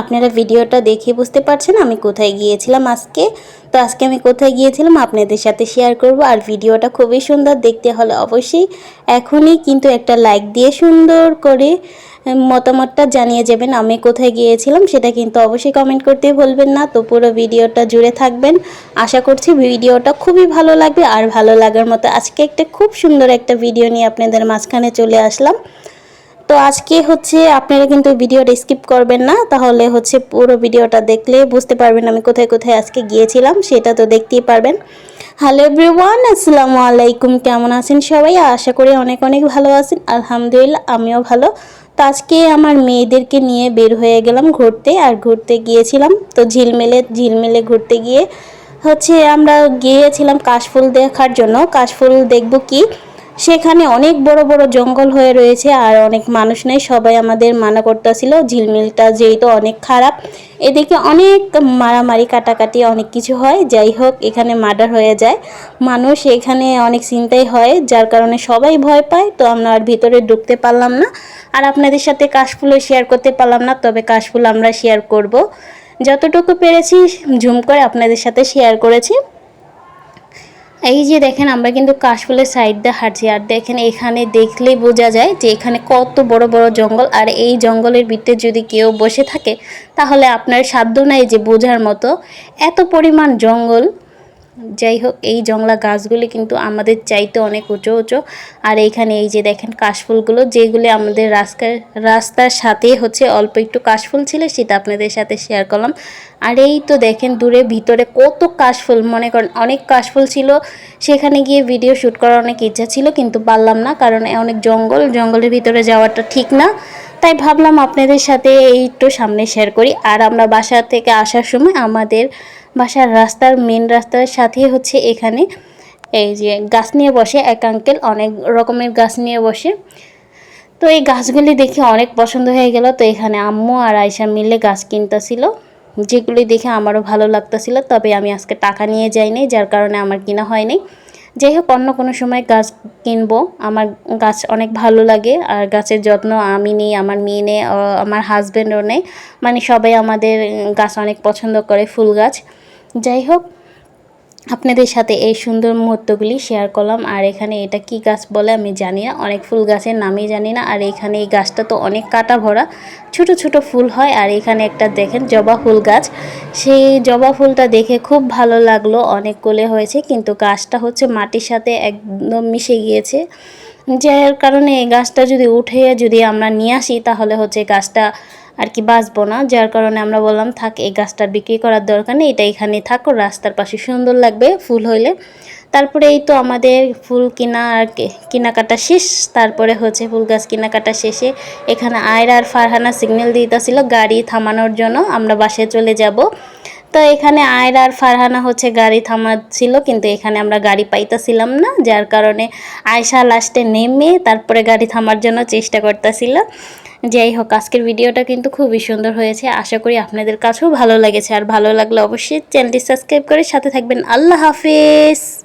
আপনারা ভিডিওটা দেখে বুঝতে পারছেন আমি কোথায় গিয়েছিলাম আজকে। তো আজকে আমি কোথায় গিয়েছিলাম আপনাদের সাথে শেয়ার করব। আর ভিডিওটা খুবই সুন্দর দেখতে হলে অবশ্যই এখনই কিন্তু একটা লাইক দিয়ে সুন্দর করে মতামতটা জানিয়ে যাবেন আমি কোথায় গিয়েছিলাম, সেটা কিন্তু অবশ্যই কমেন্ট করতে ভুলবেন না। তো পুরো ভিডিওটা জুড়ে থাকবেন। আশা করছি ভিডিওটা খুবই ভালো লাগবে। আর ভালো লাগার মতো আজকে একটা খুব সুন্দর একটা ভিডিও নিয়ে আপনাদের মাঝখানে চলে আসলাম। তো আজকে হচ্ছে আপনারা কিন্তু ভিডিওটা স্কিপ করবেন না, তাহলে হচ্ছে পুরো ভিডিওটা দেখলে বুঝতে পারবেন আমি কোথায় কোথায় আজকে গিয়েছিলাম, সেটা তো দেখতেই পারবেন। হ্যালো এভরিওয়ান আসসালামু আলাইকুম, কেমন আছেন সবাই? আশা করি অনেক অনেক ভালো আছেন, আলহামদুলিল্লাহ আমিও ভালো। তো আজকে আমার মেয়েদেরকে নিয়ে বের হয়ে গেলাম ঘুরতে, আর ঘুরতে গিয়েছিলাম। তো ঝিলমেলে ঝিলমেলে ঘুরতে গিয়ে হচ্ছে আমরা গিয়েছিলাম কাশফুল দেখার জন্য। কাশফুল দেখব কি? সেখানে অনেক বড় বড় জঙ্গল হয়ে রয়েছে আর অনেক মানুষ নেই। সবাই আমাদের মানা করতেছিল, ঝিলমিলটা যেহেতু অনেক খারাপ। এদিকে অনেক মারামারি, কাটাকাটি অনেক কিছু হয়। যাই হোক, এখানে মার্ডার হয়ে যায়। মানুষ এখানে অনেক চিন্তাই হয়, যার কারণে সবাই ভয় পায়। তো আমরা আর ভিতরে ঢুকতে পারলাম না। আর আপনাদের সাথে কাশফুলও শেয়ার করতে পারলাম না, তবে কাশফুল আমরা শেয়ার করব। যতটুকু পেরেছি, ঝুম করে আপনাদের সাথে শেয়ার করেছি। এই যে দেখেন, আমরা কিন্তু কাশফুলের সাইড দিয়ে হাঁটছি। আর দেখেন, এখানে দেখলে বোঝা যায় যে এখানে কত বড় বড় জঙ্গল। আর এই জঙ্গলের ভিতরে যদি কেউ বসে থাকে, তাহলে আপনার সাধ্য নাই যে বোঝার মতো। এত পরিমাণ জঙ্গল যাই হোক, এই জংলা গাছগুলি কিন্তু আমাদের চাইতে অনেক উঁচু উঁচু। আর এইখানে এই যে দেখেন কাশফুলগুলো, যেগুলি আমাদের রাস্তার রাস্তার সাথে হচ্ছে অল্প একটু কাশফুল ছিল, সেটা আপনাদের সাথে শেয়ার করলাম। আর এই তো দেখেন দূরে ভিতরে কত কাশফুল, মনে করেন অনেক কাশফুল ছিল। সেখানে গিয়ে ভিডিও শ্যুট করার অনেক ইচ্ছা ছিল, কিন্তু পারলাম না, কারণ অনেক জঙ্গল, জঙ্গলের ভিতরে যাওয়াটা ঠিক না। তাই ভাবলাম আপনাদের সাথে একটু সামনে শেয়ার করি। আর আমরা বাসা থেকে আসার সময় আমাদের বাসার রাস্তার মেন রাস্তার সাথে হচ্ছে এখানে এই যে গাছ নিয়ে বসে এক আঙ্কেল অনেক রকমের গাছ নিয়ে বসে। তো এই গাছগুলি দেখে অনেক পছন্দ হয়ে গেল। তো এখানে আম্মু আর আয়সা মিলে গাছ কিনতেছিল, যেগুলি দেখে আমারও ভালো লাগতেছিল। তবে আমি আজকে টাকা নিয়ে যাইনি, যার কারণে আমার কিনা হয়নি। যাই হোক অন্য কোনো সময় গাছ কিনবো। আমার গাছ অনেক ভালো লাগে আর গাছের যত্ন আমি নিই, আমার মেয়ে নেই আমার হাজব্যান্ডও নেই। মানে সবাই আমাদের গাছ অনেক পছন্দ করে, ফুল গাছ। যাই হোক আপনাদের সাথে এই সুন্দর মুহূর্তগুলি শেয়ার করলাম। আর এখানে এটা কি গাছ বলে আমি জানি না। অনেক ফুল গাছের নামই জানি না। আর এখানে এই গাছটা তো অনেক কাটা ভরা। ছোট ছোট ফুল হয়। আর এখানে একটা দেখেন জবা ফুল গাছ। সেই জবা ফুলটা দেখে খুব ভালো লাগল। অনেক কোলে হয়েছে। কিন্তু গাছটা হচ্ছে মাটির সাথে একদম মিশে গিয়েছে। যার কারণে এই গাছটা যদি উঠে যদি আমরা নিয়ে আসি, তাহলে হচ্ছে গাছটা আর কি বাঁচবো না, যার কারণে আমরা বললাম, থাক, এই গাছটা বিক্রি করার দরকার নেই, এটা এখানে থাকো, রাস্তার পাশে সুন্দর লাগবে ফুল হইলে। তারপরে এই তো আমাদের ফুল কিনা আর কেনাকাটা শেষ, তারপরে হচ্ছে ফুল গাছ কেনাকাটা শেষে এখানে আয়রা আর ফারহানা সিগন্যাল দিতেছিল গাড়ি থামানোর জন্য, আমরা বাসে চলে যাব। তো এখানে আয়রা আর ফারহানা হচ্ছে গাড়ি থামাচ্ছিল, কিন্তু এখানে আমরা গাড়ি পাইতেছিলাম না, যার কারণে আয়সা লাস্টে নেমে তারপরে গাড়ি থামার জন্য চেষ্টা করতেছিল। যাই হোক, আজকের ভিডিওটা কিন্তু খুবই সুন্দর হয়েছে। আশা করি আপনাদের কাছেও ভালো লেগেছে। আর ভালো লাগলে অবশ্যই চ্যানেলটি সাবস্ক্রাইব করে সাথে থাকবেন। আল্লাহ হাফিজ!